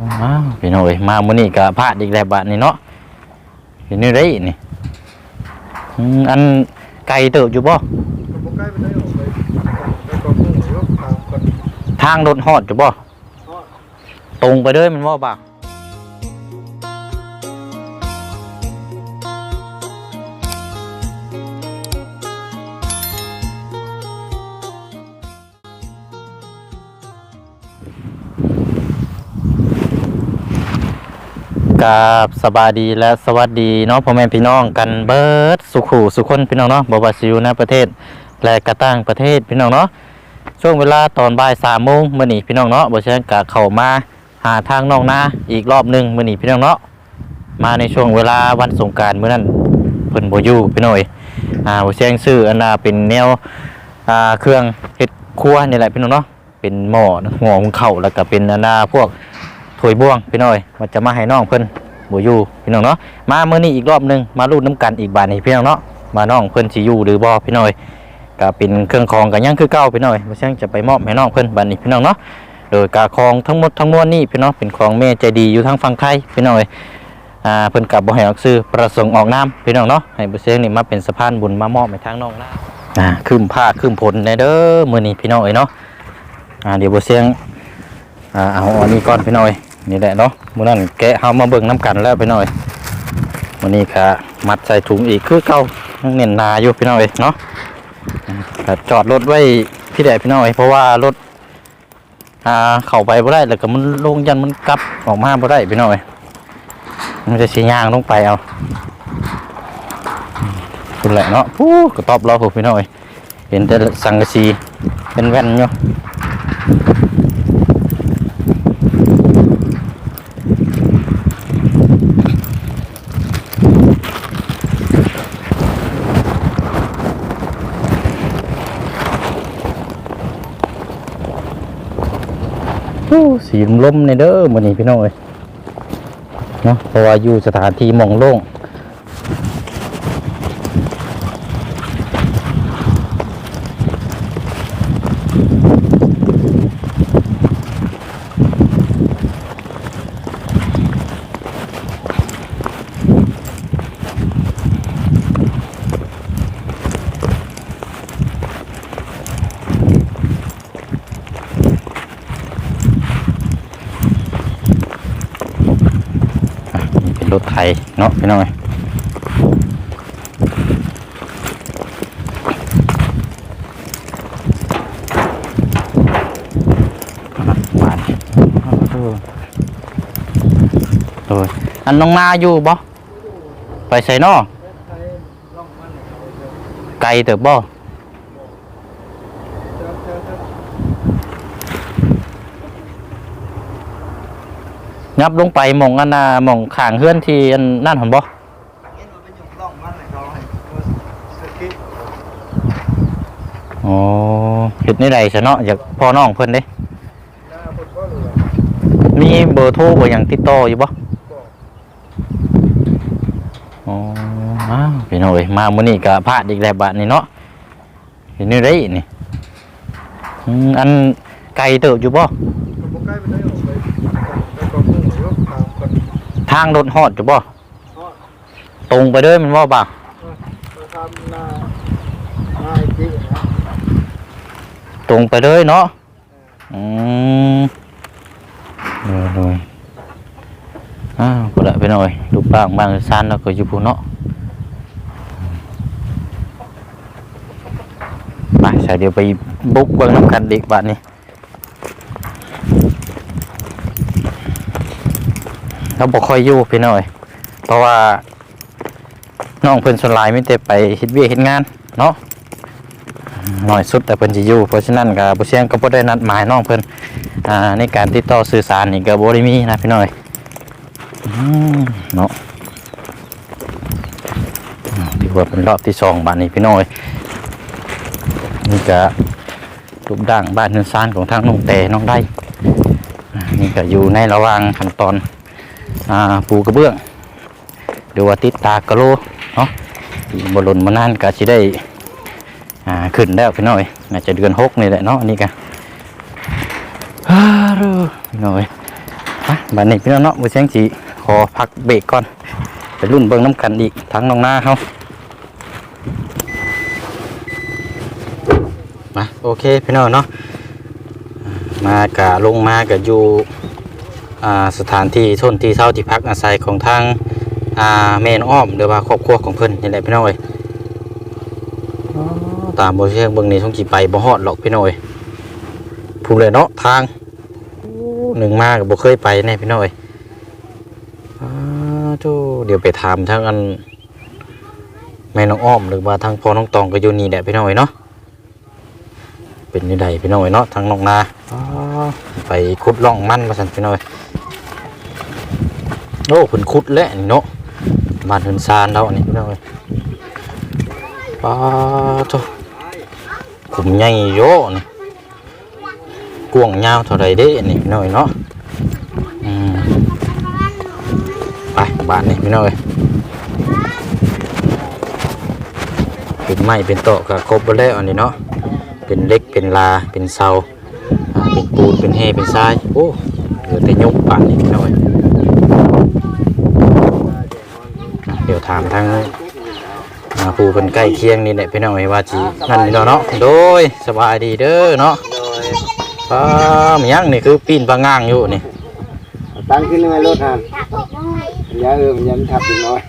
อ้าวพี่น้องเอ้ยมามื้อนี้ก็พลาดอีกแล้วบัดนี้เนาะเห็นนี่ได้นี่อืมอันไกลเติบอยู่บ่บ่ใกล้ไปได้ออกไปไปกองมุ่งหรือว่าทางก่อนทางรถฮอดอยู่บ่ฮอดตรงไปเด้อมันว่าบ่า กับสบายดีและสวัสดีเนาะพ่อแม่พี่น้องกันเบิร์ดสุขูสุคนพี่น้องเนาะบว่าสิอยู่ในประเทศและกระต่างประเทศพี่น้องเนาะช่วงเวลาตอนบ่ายสามโมงมื่อนี้พี่น้องเนาะบ่เชนกะเข้ามาหาทางน้องนาอีกรอบหนึ่งมื่อนี้พี่น้องเนาะมาในช่วงเวลาวันสงการเมื้อนั้นเพิ่นโบยูพี่น้อยอ่าบ่เชนซื้ออันน่ะเป็นแนวอ่าเครื่องเฮ็ดครัวนี่แหละพี่น้องเนาะเป็นหม้อหัวหุงเขาแล้วก็เป็นอันน่ะพวก ถวยบ่วงพี่น้อยมันจะมาให้น้องเพิ่นบ่อยู่พี่น้องเนาะมาเมื้อนี้อีกรอบหนึงมาลุ้นน้ำกันอีกบาดนี้พี่น้องเนาะมาน้องเพิ่นสิอยู่หรือบ่พี่น้อยก็เป็นเครื่องของกันยังคือเก่าพี่น้อยบ่ใช่จะไปมอบให้น้องเพิ่นบัดนี้พี่น้องเนาะโดยกาของทั้งหมดทั้งมวลนี่พี่น้องเป็นของแม่ใจดีอยู่ทางฝั่งไทยพี่น้อยอ่าเพิ่นกับบ่ให้ออกซื้อประสงค์ออกน้ำพี่น้องเนาะให้บ่เสียงนี่มาเป็นสะพานบุญมามอบให้ทางน้องนะอ่าคืมผ้าคืมผลในเด้อมื้อนี้พี่น้องเอ้ยเนาะอ่าเดี๋ยวบ่เสียงอ่าเอาอันนี้ก่อนพี่น้อย นี่แหละเนาะมื้อนั้นแกะเฮามาเบิ่งน้ำกันแล้วพี่น้อยมื้อนี้ก็มัดใส่ถุงอีกคือเก่ายังเน้นนาอยู่พี่น้อยเนาะจอดรถไว้พี่แดดพี่น้อยเพราะว่ารถอ่าเข้าไปบ่ได้แล้วก็มันลงยันมันกลับออกมาบ่ได้พี่น้อยมันจะสียางลงไปเอาคุณแหละเนาะผู้กระตอบเราผมพี่น้อยเห็นแต่สังกะสีเป็นแว่นอยู่ผู้ สีลมๆในเด้อมื้อนี้พี่น้อยเนาะเพราะว่าอยู่สถานที่หมองโล่ง รถไทยเนาะพี่น้อยอะบาทเออเอออันน้องนาอยู่บ่ไปใส่นอไปล่องมันเขาเจอไกลเติบบ่ เจอเจอเจอ ยับลงไปหมองอันน่ะหมองข้างเฮือนที่อันนั่นหั่นบ่เห็นว่าเป็นอยู่ล่องมันให้เฮ็ดในใดซะเนาะอยากพ่อน้องเพิ่นเด้ มีเบอร์โทรบ่หยังติดต่ออยู่บ่อ๋ออ้าวพี่น้องเอ้ยมามื้อนี้ก็พลาดอีกแล้วบัดนี้เนาะเห็นนี่ได้นี่อันไกลเติบอยู่บ่างรถฮอดอยู่บ่ตรงไปเด้อมันว่าบ่าไปทำหน้าหน้าอีกทีนะตรงไปเด้อเนาะอืมเออเลยอ้าวก็ได้ไปหน่อยลูกบ้างบ้างซานแล้วก็อยู่พูนเนาะไปใส่เดี๋ยวไปบุกเบิ่งน้ำกันเด็กบ้านนี้ เราบอกคอยอยู่พี่น้อย เพราะว่าน้องเพิ่นส่วนหลายไม่แต่ไปเฮ็ดเวียกเฮ็ดงานเนาะน้อยสุดแต่เพิ่นสิอยู่เพราะฉะนั้นก็บ่เสียงก็บ่ได้นัดหมายน้องเพิ่นอ่าในการติดต่อสื่อสารนี่ก็บ่ได้มีนะพี่น้อยเนาะอ่าถือว่าเป็นรอบที่สองบ้านนี้พี่น้อยนี่ก็รูปด่างบ้านเฮือนซานของทางน้องแต่น้องได้นี่ก็อยู่ในระหว่างขั้นตอน ปูกระเบื้องหรือว่าติดตากระโลเนาะบหลนมานานก็จะได้อ่าขึ้นแล้วพี่น้อยน่าจะเดือนหกนี่แหละเนาะอันนี้กันฮ่าเด้พี่น้อยอะบัดนี้พี่น้องเนาะมือเสียงจีขอพักเบรกก่อนไปรุ่นเบิ่งน้ำกันอีกทั้งน้องหน้าเขามาโอเคพี่น้องเนาะมากะลงมากะอยู่ สถานที่ทนที่เช่าที่พักอาศัยของทางอ่าแม่นอ้อมหรือว่าครอบครัวของเพิ่นนี่แหละพี่น้อยตามบ่เชียงเบิ่งนี่ต้องกี่ไปบ่ฮอดหรอกพี่น้อยพูดเลยเนาะทางหนึ่งมากบ่เคยไปแน่พี่น้องเอ้ยอ่าเดี๋ยวไปถามทางอันแม่น้องอ้อมหรือว่าทางพ่อน้องตองก็อยู่นี่แหละพี่น้อยเนาะเป็นนี่ใดพี่น้อยเนาะทางน้องนาอ๋อไปขุดร่องมันมาสั่นพี่น้อย โอ้เพิ่นขุดแล้วนี่เนาะบานเพิ่นซานเราอันนี้พี่น้อยป้าโธ่ขุมใหญ่โยนี่กวงยาวเท่าไรเด้นี่พี่น้อยเนาะอืมไปบ้านนี่พี่น้อยเป็นไม้เป็นโต๊ะก็ครบแล้วอันนี้เนาะเป็นเล็กเป็นลาเป็นเสาเป็นปูนเป็นเฮเป็นทรายโอ้เหลือแต่ยุบป่านนี่พี่น้อย เดี๋ยวถามทางอ่าผู้เป็นใกล้เคียงนี่แหละพี่น้อยว่าจีนั่นนี่เนาะเนาะโดยสบายดีเด้อเนาะโดยป้าหมยังนี่คือปีนปลาง่างอยู่นี่ตั้งขึ้นยังไงรถหันยาเออมันยันทับอีกน้อย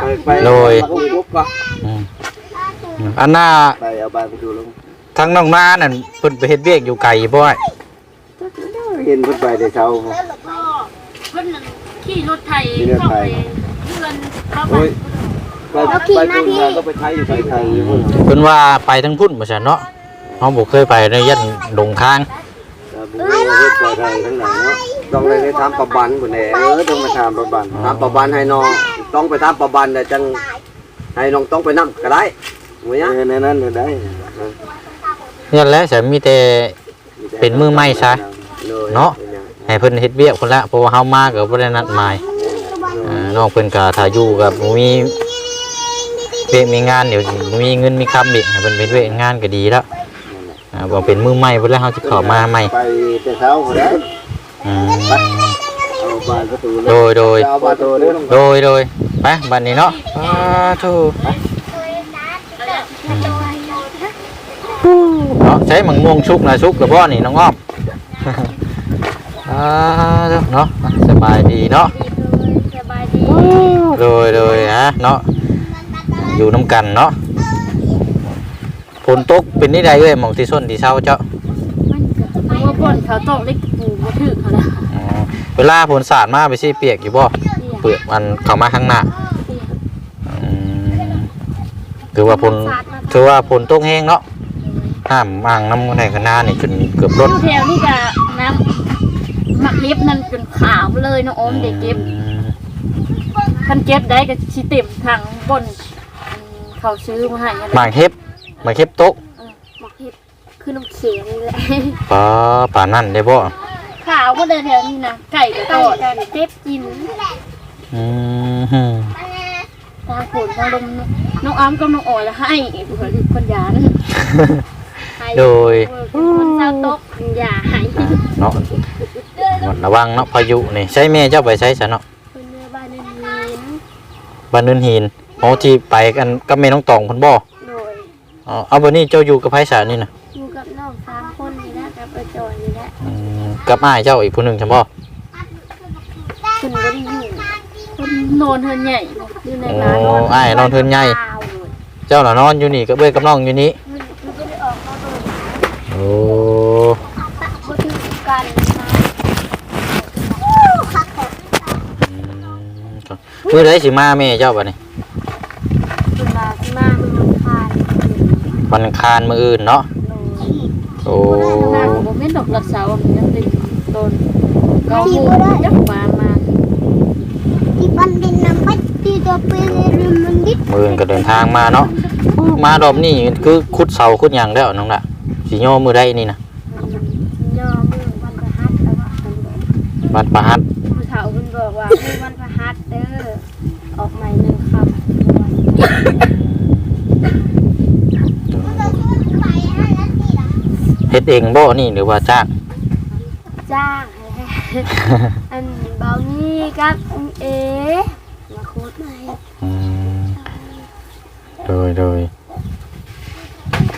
ไปไปโดยปุ๊บปุ๊บก็อืมอันน่าไปเอาไปไปดูลงทั้งน้องนานั่นเพิ่นไปเฮ็ดเวียกอยู่ไกลบ่อยเห็นเพิ่นไปแต่เช้าเพิ่นนั่น ขี่รถไถขี่รถเข้าไถไปเพื่อนเข้าไปโอ้ยไปไปพุ่นก็ไปไทยอยู่ไทยไทยอยู่พุ่นเพิ่นว่าไปทั้งพุ่นบ่ซั่นเนาะเฮาบ่เคยไปในยันดงค้างแต่บุญเฮ็ดไปไทยทั้งหลายเนาะต้องเลยได้ทำประบันพุ่นแหละเออต้องมาทำประบันทำประบันให้น้องต้องไปทำประบันแต่จังให้น้องต้องไปนํก็ได้หัวเนี้ยในนั้นได้นี่นแหละฉันมีแต่เป็นมือใหม่ซะเนาะ ให้เพิ่นเฮ็ดเวียกพุ่นละเพราะว่าเฮามาก็บ่ได้นัดหมายอ่าน้องเพิ่นก็ถ้าอยู่กับบ่มีเวียกมีงานเดี๋ยวสิบ่มีเงินมีคำอีกให้เพิ่นเป็นเวียกงานก็ดีแล้วอ่าบ่เป็นมือใหม่เพิ่นแล้วเฮาสิเข้ามาใหม่ไปแต่เช้าพุ่นแหละอืมเอาบานประตูเลยโดยโดย เอาบานประตูเลยโดยโดยไปบัดนี้เนาะสาธุเนาะใช้หมังม่วงชุกนะชุกกับบ่นี่น้องอ้อม อ่าเนาะสบายดีเนาะสบายดีโดยโดยฮะเนาะอยู่น้ำกันเนาะฝนตกเป็นนี่ใดเอ้ยหมองที่ส้นที่เช้าเจ้ามันก็ว่าบ่นเขาตกเล็กปูบ่ถึกเขาละอ๋อเวลาฝนสาดมาไปสิเปียกอยู่บ่เปียกมันเข้ามาข้างหน้าอืมถือว่าฝนถือว่าฝนตกแห้งเนาะห้ามอ่างน้ำในคณะนี่จนเกือบรล้ถนแถวนี่ก็น้ำ มักเล็บนั่นจนขาวเลยน้องอมเด็กเก็บอืมคันเก็บได้ก็สิเต็มถังบนอันเขาซื้อมาให้อะไรหมากเห็บหมากเห็บตกหมักเห็ดคือน้ำเขียงเลยปลาป่านั่นได้บ่ขาวก็เดินแถวนี้นะไก่ก็ตอดเจ็บกินอืมทางฝนทางลมน้องอ้ำกับน้องอ๋อยให้คนยานโดย คนเศร้าตกอย่าให้อ่าเนาะ ระวังเนาะพายุนี่ใช้แม่เจ้าไปใช้ซะเนาะคนเนื้อบ้านนี่มีนบ้านเนินหินโอ้ที่ไปกันกับแม่น้องตองเพิ่นบ่โดยอ๋อเอาบัดนี้เจ้าอยู่กับไผสานี่น่ะอยู่กับน้องสามคนนี่นะกับอาจอยนี่แหละอืมกับอ้ายเจ้าอีกผู้หนึงใช่บ่คุณก็ได้อยู่คนโนนเฮือนใหญ่อยู่ในโอ้ร้านอ้ายนอนเทือนใหญ่เจ้าน่ะนอนอยู่นี่กับเอ้ยกับน้องอยู่นี่มันก็ได้ออกมาโดนโอ้ บ่ถึงกันนะ อืมครับ มื้อใดสิมาแม่เจ้าบัดนี้คุณมาที่มาคุณลงทานวันอังคารมื้ออื่นเนาะโดยโอ้หน้าผมไม่ดอกรักษาว่ามันยังเป็นโดนเกาหูจักบานมา dibanding nampak tidak pilih mendit มื้ออื่นก็เดินทางมาเนาะมารอบนี้คือขุดเสาขุดหยังแล้วน้องล่ะสิย่อมื้อใดนี่น่ะย่อมือวันพระหัสแล้วว่าคนบอกบัดประหัสผู้เฒ่าเพิ่นบอกว่ามือวันพระหัสเด้อ ออกใหม่หนึ่งคเฮ็ดเองบ่นี่หรือว่าจ้างำจ้างให้อันเบานี่กับอันเอ มาโคตรมาให้อืมโดยโดย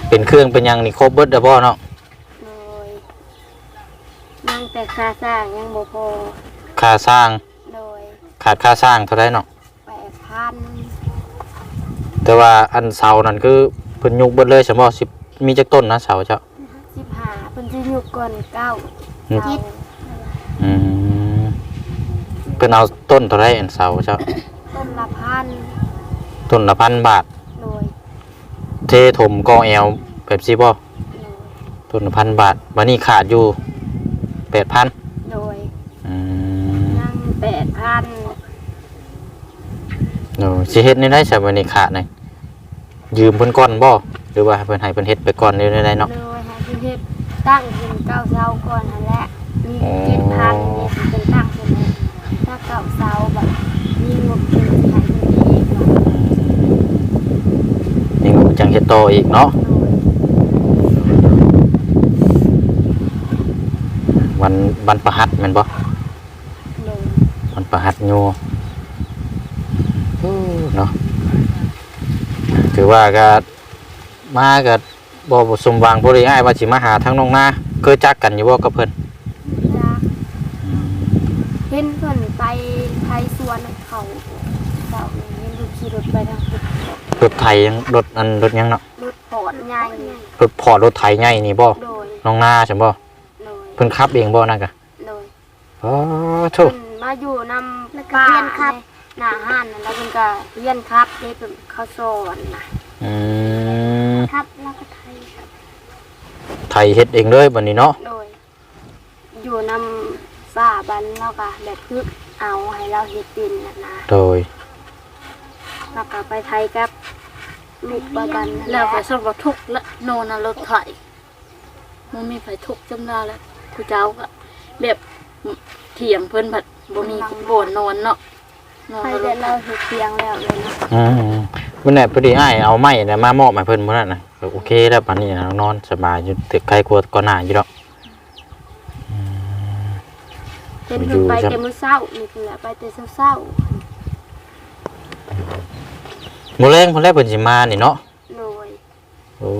เป็นเครื่องเป็นหยังนี่ครบเบิดเด้อบ่เนาะโดยนั่งแต่ค่าสร้างยังบ่พอค่าสร้าง โดยขาดค่าสร้างเท่าไรเนาะแปดพัน แต่ว่าอันเสานั่นคือเพิ่นยุกเบิดเลยใช่บ่สิมีจักต้นนะเสาเจ้าสิบห้าเป็นที่อยู่ก่อนเก้าอืมเจ็ดอืมเพิ่นเอาต้นเท่าไรอันเสาเจ้าต้นละพันต้นละพันบาทโดยเทถมกอแอลแบบซี่บ่โดยต้นละพันบาทวันนี้ขาดอยู่แปดพันโดยอืมนั่งแปดพันโอ้สิเฮ็ดในได้ใช่วันนี้ขาดนี่ยืมเพิ่นก่อนบ่หรือว่าให้เพิ่นให้เพิ่นเฮ็ดไปก่อนได้ได้เนาะ โดยให้พี่เพชรตั้งเป็นเก้าเสาก่อนนั่นแหละมีอ๋อ เจ็ดพันนี่สิเป็นตั้งเป็นถ้าเก้าเสาแบบมีงบเป็นสิให้คนอีกว่านี่งูจังเฮ็ดต่ออีกเนาะ โดยวันวันประหัสแม่นบ่โดยวันประหัสโย เนาะถือว่าก็มาก็บ่บ่สมหวังบ่ได้ง่ายว่าสิมาหาทางน้องนาเคยจักกันอยู่บ่กับเพิ่นจ้าเห็นเพิ่นไปไทยสวนเขาเสาเห็นดูขี่รถไปทางพุทธรถไถยังรถอันรถยังเนาะรถปอดใหญ่รถพอร์ตรถไถใหญ่นี่บ่โดยน้องนาใช่บ่โดยเพิ่นขับเองบ่นั่นกะโดยอ๋อโธ่เพิ่นมาอยู่นำป้าครับ หน้าห้านนั่นแล้วเพิ่นก็เรียนครับได้เป็นเขาสอนนะอืมครับแล้วก็ไทยครับไถเฮ็ดเองเลยบัดนี้เนาะโดย อยู่นำป้าบันแล้วก็แบบคือเอาให้เราเฮ็ดดินน่ะนะโดยแล้วก็ไปไทยกับลูกป้าบันนั่นหะแล้วไปสอบทุกข์และโนนรถไถมันมีไฟทุกข์จำได้แล้วผู้เจ้าก็แบบเถียงเพิ่นผัดบ่มีบ่นนอนเนาะ นอนไปรเดี๋ยถวเราเฮ็ดเตียงแล้วเลยนะอืมมื้อนั้นพอดีอ้ายเอาไม้น่ะมามอบให้เพิ่นมื้อนั้นน่ะก็โอเคแล้วบัดนี้น่ะนอนสบายอยู่ตึกใครกลัวก่อนหน้าอยู่ดอกเป็นเพิ่นไปแต่มื้อเช้านี่เพิ่นแหละไปแต่เช้ามื้อแรงเพิ่นแล้วเพิ่นสิมานี่เนาะ ๆโดยโอ้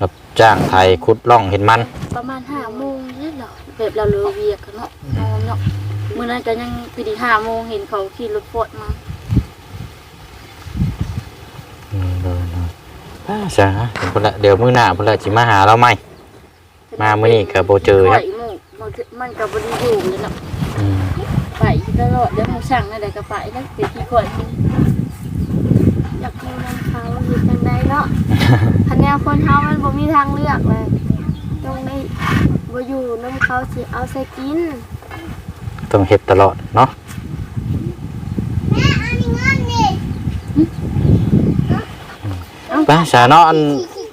รับจ้างไถขุดร่องเห็นมัน ประมาณห้าโมงนี่เหรอแบบเราเลือเวียกกันเนาะนอนเนาะ มื้อนั้นก็ยังพอดีห้าโมงเห็นเขาขี่รถฟอร์ดมาอืมเดยๆอ่าจ้าเพิ่นละเดี๋ยวมื้อหน้าเพิ่นละสิมาหาเราใหม่ มามื้อนี้ก็บ่เจอครับข่อยหมู่มันมันก็บ่ได้อยู่เลยเนาะอืมไปตลอดเดี๋ยวหมูสั่งนั่นแหละก็ไปแล้วไปที่ก่อนอยากอยู่นำเขาเฮ็ดจังไดเนาะคันแนวคนเฮามันบ่มีทางเลือกเลย ต้องได้บ่อยู่นำเขาสิเอาใส่กิน ต้องเฮ็ดตลอดเนาะไปสาเนาะอัน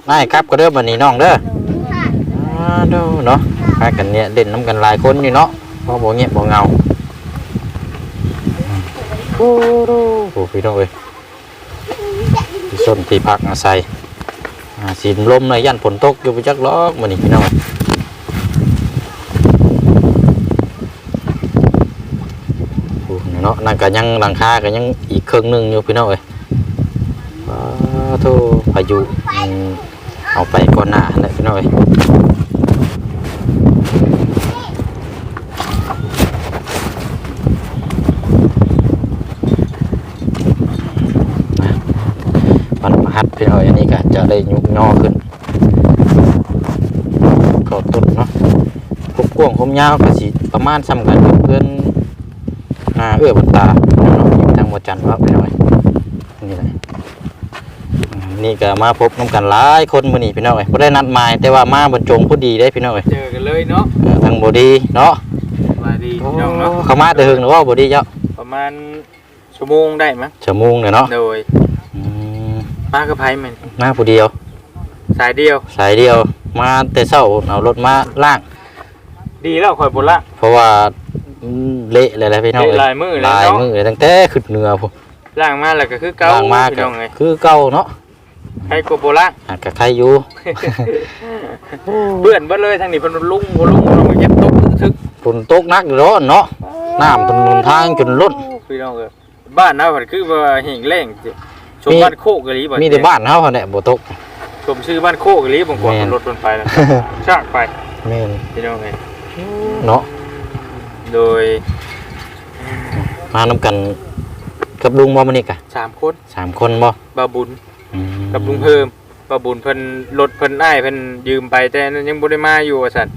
นายครับก็เด้อบัดนี้น้องเด้ออ่าดูเนาะพากันเนี่ยเด่นน้ำกันหลายคนอยู่เนาะบ่บ่เงียบบ่เหงาโอ้โหโอ้พี่น้องเอ้ยที่ส้นที่พักอาศัยอ่าสีลมหน่อยยันฝนตกอยู่ไปจักล็อกมื้อนี้พี่น้อง โอ้เนั่นก็ยังหลังคาก็ยังอีกครึ่งหนึงอยู่พี่น้องเอ้ยโทพายุอืมเอาไปก่อนหน้าแหละพี่น้องเอ้ยนะวันพฤหัสพี่น้องอ้ยอันนี้ก็จะได้ยุกย่อขึ้นก็ต้นเนาะผมกว้งผมยาวก็สิประมาณซ้ำกันเพื่อน อ่าเอื้อบนตาเนาะอยู่ทางวัดจันทร์ครับพี่น้อยนี่แหละอืมนี่ก็มาพบน้ำกันหลายคนมื้อนี้พี่น้อยบ่ได้นัดหมายแต่ว่ามาบรรจงผู้ดีได้พี่น้อยเจอกันเลยเนาะเออทางบ่ดีเนาะสบายดีพี่น้องเนาะเขามาแต่หึงหรือว่าบ่ดีเจ้าประมาณชั่วโมงได้มั้งชั่วโมงเนี่ยเนาะโดยอืมป้ากระไพแมันมาผู้เดียว สายเดียว สายเดียว มาแต่เช้าเอารถมาล่าง ดีแล้วคอยบนละเพราะว่า อืมเละเลยแหละพี่น้องเละลายมือเลยเนาะลายมือเลยตั้งแต่ขึ้นเหนือพุ่นล่างมาแล้วก็คือเก่าล่างมาพี่ก็น้องไงคือเก่าเนาะใครกบโบล่างอะก็ใครอยู่ เบื่อนเบิดเลยทางนี้เพนลุงบ่ลุงลงมาเก็บโตกทึกฝนตกหนักอยู่แล้วเนาะ น้ำถนนทางจนล้น พี่น้องเอ้ยบ้านนะมันคือว่าแห่งแรงจิชมมีบ้านโคกกะลีบ่มีแต่บ้านเฮาหั่นแหละบ่ตก ชมชื่อบ้านโคกกะลีผมกว่าแม่น รถมันไปแล้วชากไปแม่นพี่น้องเอ้ยเนาะ โดยมานํกันกับลุงบ่มื้อนี้กะสามคนสามคนบ่บาบุญอืมกับลุงเพิ่มบาบุญเพิ่นรถเพิ่นอ้ายเพิ่นยืมไปแต่ยังบ่ได้มาอยู่ว่าซั่น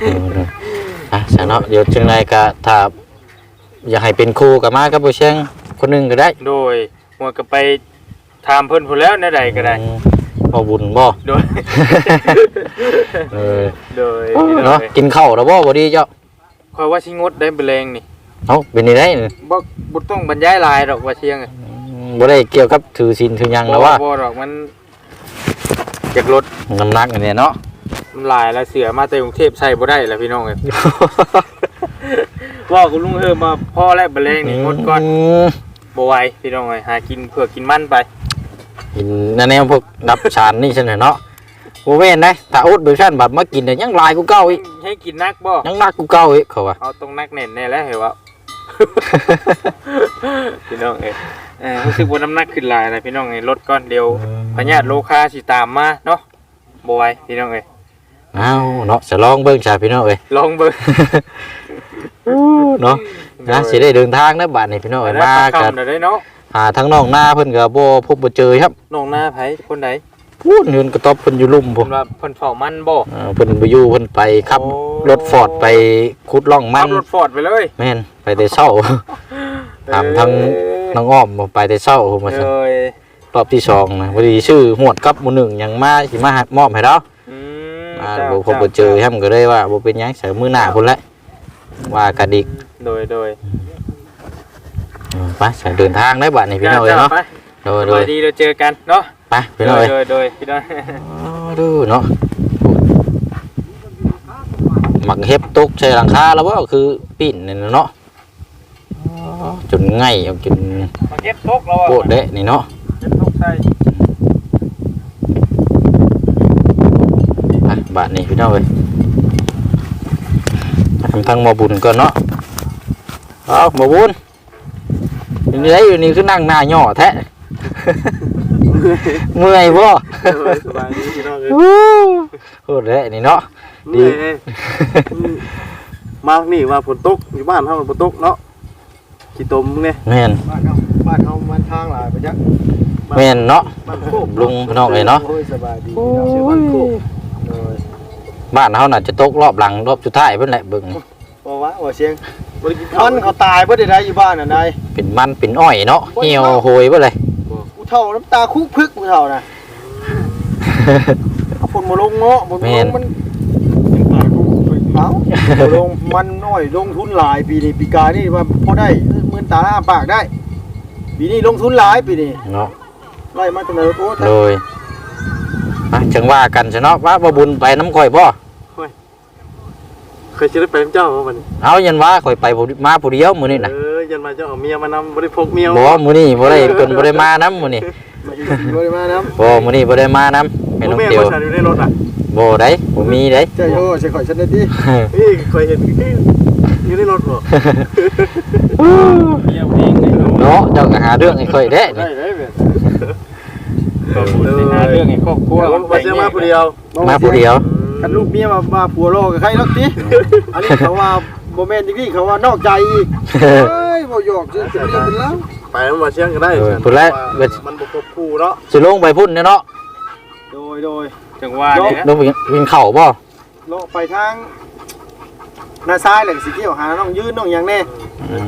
เออเด้ออะซะเนาะเดี๋ยวจังไดก็ถ้าอยากให้เป็นครูก็มากับผู้เชียงคนหนึงก็ได้โดยหัวก็ไปถามเพิ่นพู้นแล้วแนวใดก็ได้ อืมบ่บุญบ่โดย เออโดยพี่น้องเนาะเอ้ยกินข้าวแล้วบ่บ่ดีเจ้า ข่อยว่าสิงดได้เบลงนี่เอ้าเป็นนี่ได้นี่บ่บ่ต้องบรรยายหลายดอกว่าเชียงอะอืมบ่ได้เกี่ยวกับถือศีลถือหยังแล้วว่าบ่ดอกมันจากรถน้ำหนักอันเนี้ยเนาะมันหลายแล้วเสือมาแต่กรุงเทพใช้บ่ได้แล้วพี่น้องเอ้ย ว่าคุณลุงเฮิมมาพ่อและเบลงนี่งดก่อนมบ่ไหวพี่น้องเอ้ยหากินเพื่อกินมันไป กินนั่นแนวพวกดับชานนี่ใช่ไหมเนาะ โมเวนได้ถ้าอุดเบอร์ชันบัดมากินเนี่ยยังลายกูเก่าอีกให้กินนักบ่ยังหนักกูเก่าอีกเขาว่าเอาตรงนักเน่นแน่แล้วเหรอวะ พี่น้องเอ้ยเออรู้สึกว่าน้ำหนักขึ้นหลายนะพี่น้องเอ้ยลดก่อนเดี๋ยวพญาติโลคาสิตามมาเนาะบ่ไหวพี่น้องเอ้ยอ้าวเนาะจะลองเบิ่งชาพี่น้องเอ้ยลองเบิ่งเนาะนะสิได้เดินทางนะบัดนี้พี่น้องไปเอ้ยได้มาปากกันคำเดี๋ยวได้เนาะหาทั้งน้องหน้าเพิ่นก็บ่พบบ่เจอครับน้องหน้าไผคนใด พูดเงินกระต๊อบเพิ่นอยู่ลุ่มผพุ่มนว่าเพิ่นเฝ้ามันบ่เออเพิ่นบ่อยู่เพิ่นไปขับ โอ้รถฟอร์ดไปขุดร่องมัขันบรถฟอร์ดไปเลยแม่นไปแต่เช้า ถามทั้งน้องอ้อมบ่ไปแต่เช้าพุ่นว่าซั่นเลยรอบที่สองนะพอดีชื่อหวดกับหมู่หนึ่งยังมาสิมาให้มอบให้เรา อืมมาจ้าบ่พบบ่เจอแฮมก็เลยว่าบ่เป็นหยังใส่มือหน้าพุ่นแหละว่ากันอีกโดยโดยเออไปใส่เดินทางได้บัดนี้พี่น้องเอ้ยเนาะไปโดยสโดวัยสดีเราเจอกันเนาะ ไปพี่โดน้องยเอ้ยโดยโดยพี่น้องอ๋อดูเนาะหมักเห็บตกใส่หลังคาแล้วบ่คือปิ้นนี่เนาะอ๋อจนไงเอาจนมาเก็บตกแล้วโคตรเดะนี่เนาะ เก็บตกใส่ไปบาดนี้พี่น้องเอ้ยทำทางหมอบุญก่อนเนาะเอาหมอบุญอยู่นี่ได้อยู่นี่คือนั่งหน้าย่อแท้ เมื่อยบ่สบายดีพี่น้องเอ้ยโอ้โหเด้นี่เนาะดีเอ้ยมานี่ว่าฝนตกอยู่บ้านเฮาฝนตกเนาะขี้ตมเนี่ยแม่นบ้านเฮาบ้านเฮามันทางหลายไปจักแม่นเนาะบ้านโคกลุงพี่น้องเอ้ยเนาะโอ้ยสบายดีพี่น้องชื่อบ้านโคกโอ้ยบ้านเฮาน่ะจะตกรอบหลังรอบสุดท้ายเพิ่นแหละเบิ่ง นี่ว่าว่าว่าเสียงบ่ได้กินข้าวมันเขาตายบ่ได้ได้อยู่บ้านน่ะนายเป็นมันเป็นอ้อยเนาะเหี่ยวโหยเบ่เลยกูเท่าน้ำตาคุกพึกกูเท่าน่ะเอาฝนมาลงเนาะฝนมาลงมันเอาบ่ลงมันน้อยลงทุนหลายปีนี้ปีกายนี่ว่าพอได้หมื่นตาอ้าปากได้ ปีนี้ลงทุนหลายปีนี้เนาะไล่มาตั้งแต่โอ้โดยมาจังว่ากันซะเนาะว่าบ่บุญไปน้ำข่อยบ่ เคยจะได้ไปเจ้ามันเอายันว่าข่อยไปผู้มาผู้เดียวมื้อนี้น่ะเออยันมาเจ้าเอาเมียมานำบ่ได้พกเมียบ่มื้อนี้บ่ได้เพิ่นบ่ได้มานํมื้อนี้บ่ได้มานํบ่มื้อนี้บ่ได้มานํให้น้องเตียวอยู่ในรถอะบ่ได้บ่มีได้เจ้าโย่ใส่ข่อยฉันได้ดินี่เคยเห็นอยู่ในรถบ่เยี่ยมเองเลยเนาะเนาะเจ้าก็หาเรื่องให้ข่อยเด้ได้นี่ได้เว้ยขอบคุณที่หาเรื่องให้ครอบครัวมาเชื่อมาผู้เดียวมาผู้เดียว กันลูกเมียมามาผัวโลกับใครลักติอันนี้เขาว่าโมเมนต์ที่เขาว่านอกใจอีกเฮ้ยบ่หยอกจนเป็นเรื่องเป็นแล้วไปมันมาเชียงก็ได้เออพุ่นแหละมันบ่ครบคู่เนาะสิลงไปพุ่นเนาะโดยโดยจังว่าเนี่ยลงไปกินข้าวบ่โลไปทางหน้าซ้ายแหละสิเกี่ยวหาน้องยืนน้องหยังแน่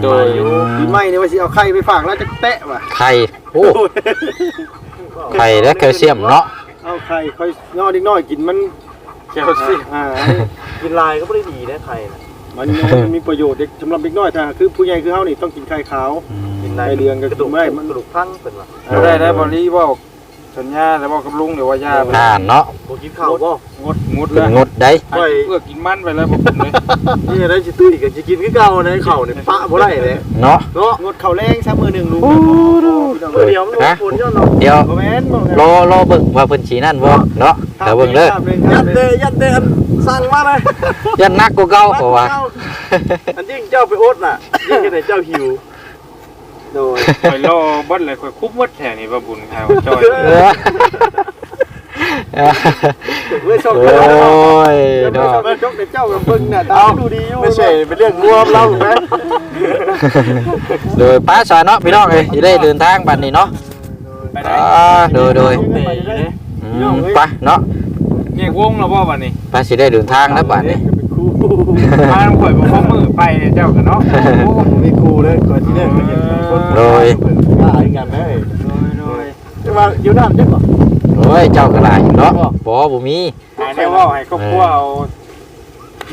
โดยอยู่ปีใหม่นี่ว่าสิเอาไข่ไปฝากแล้วจะแตะว่ะไข่โอ้ไข่และแคลเซียมเนาะเอาไข่ค่อยย่อนิดหน่อยกินมัน แคลเซียมอ่ากินลายก็ไม่ได้ดีนะไข่นะมันมันมีประโยชน์เด็กสำหรับเด็กน้อยถ้าคือผู้ใหญ่คือเฮานี่ต้องกินไข่ขาว กินไข่เรืองก็กระกิดูนกไม่ได้มัน กระดูกพังเป็นว่าได้ได้บริบอก สัญญาแล้วบอกกับลุงเดี๋ยวว่าย่าไปอ่านเนาะบ่กินข้าวบ่งดงดเป็แล้นวงดได้ให้เพื่อกินมันไปแล้วผมเลยนี่ได้สิตุ้ยกันสิกินคือเก่านะข้าวนี่ปะบ่ได้เลยเนาะเนาะงดข้าวแรงซะมือหนึ่งลุงมื้อเดียวมันบ่ควรย้อนเนาะเดี๋ยวบ่แม่นบ่รอรอเบิ่งว่าเพิ่นสีนั่นบ่เนาะแต่เบิ่งเด้อยัดเตยัดเตอันสั่งมาเลยยันนักกว่าเก่าเพราะว่าอันยิ่งเจ้าไปอดน่ะยิ่งกันไหนเจ้าหิว โดยข่อยรอเบิดเลยข่อยคุบหมดแถวนี้บ่บุญครับจอยเออเว้ยชอบโอ้ยเจ้าเนาะไม่ชอบเจ้ากับเบิ่งน่ะตาดูดีอยู่ไม่ใช่เป็นเรื่องรวมเราถูกไหมโดยป้าสาเนาะพี่น้องเอ้ยสิได้เดินทางบัดนี้เนาะไปได้อ่าโดยโดยเตะเลยอืมไปเนาะแยกวงแล้วบ่วันนี้ไปสิได้เดินทางแล้วบัดนี้ มาข่อยบ่พอมือไปเนี่ยเจ้ากันเนาะมีครูเลยก่อนที่เรื่องมันยังคนโดย ว่าอีกกันเลยจะมาอยู่น้ำได้ป่ะโอ้ยเจ้าก็หลายอยู่เนาะบ่บ่มีหาแนวเว่าให้ครอบครัวเอา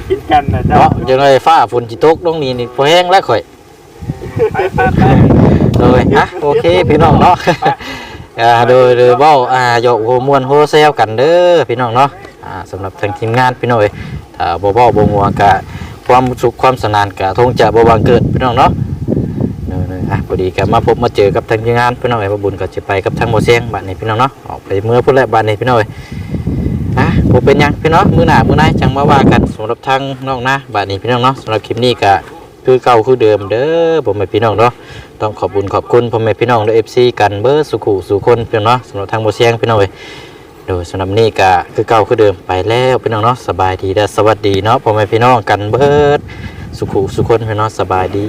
คิดกันนะเจ้าเนาะจังได๋ฟ้าฝนสิตกลงนี่นี่พอแห้งแล้วข่อย ไปไปไป เลยอะโอเคพี่น้องเนาะ อ่าโดยโดยเว้าอ่าโยกโฮมวนโฮเซลกันเด้อพี่น้องเนาะ อ่าสำหรับทางทีมงานพี่น้องเอ้ยถ้าบ่เว้าบ่งัวกะความสุขความสนานกะคงจะบ่บังเกิดพี่น้องเนาะเออๆอะพอดีก็มาพบมาเจอกับทางทีมงานพี่น้องเอ้ยบ่บุญก็จะไปกับทางหมเสียงบัดนี้พี่น้องเนาะออกไปเมื่อพุ่นแหละบัดนี้พี่น้องเอ้ย อะบ่เป็นหยังพี่น้องมือหนามือไหนจังมาว่ากันสำหรับทางน้องนะบัดนี้พี่น้องเนาะสำหรับคลิปนี้ก็คือเก่าคือเดิมเด้อผมให้พี่น้องเนาะต้องขอบคุณขอบคุณพ่อแม่พี่น้องด้วยเอฟซีกันเบอร์สุขุสุคนพี่น้องเนาะสำหรับทางโมเสียงพี่น้องเอ้ย โดยสำหรับนี่ก็คือเก่าคือเดิมไปแล้วพี่น้องเนาะสบายดีและสวัสดีเนาะพ่อแม่พี่น้องกันเบิร์ดสุขุสุขคนพี่น้องสบายดี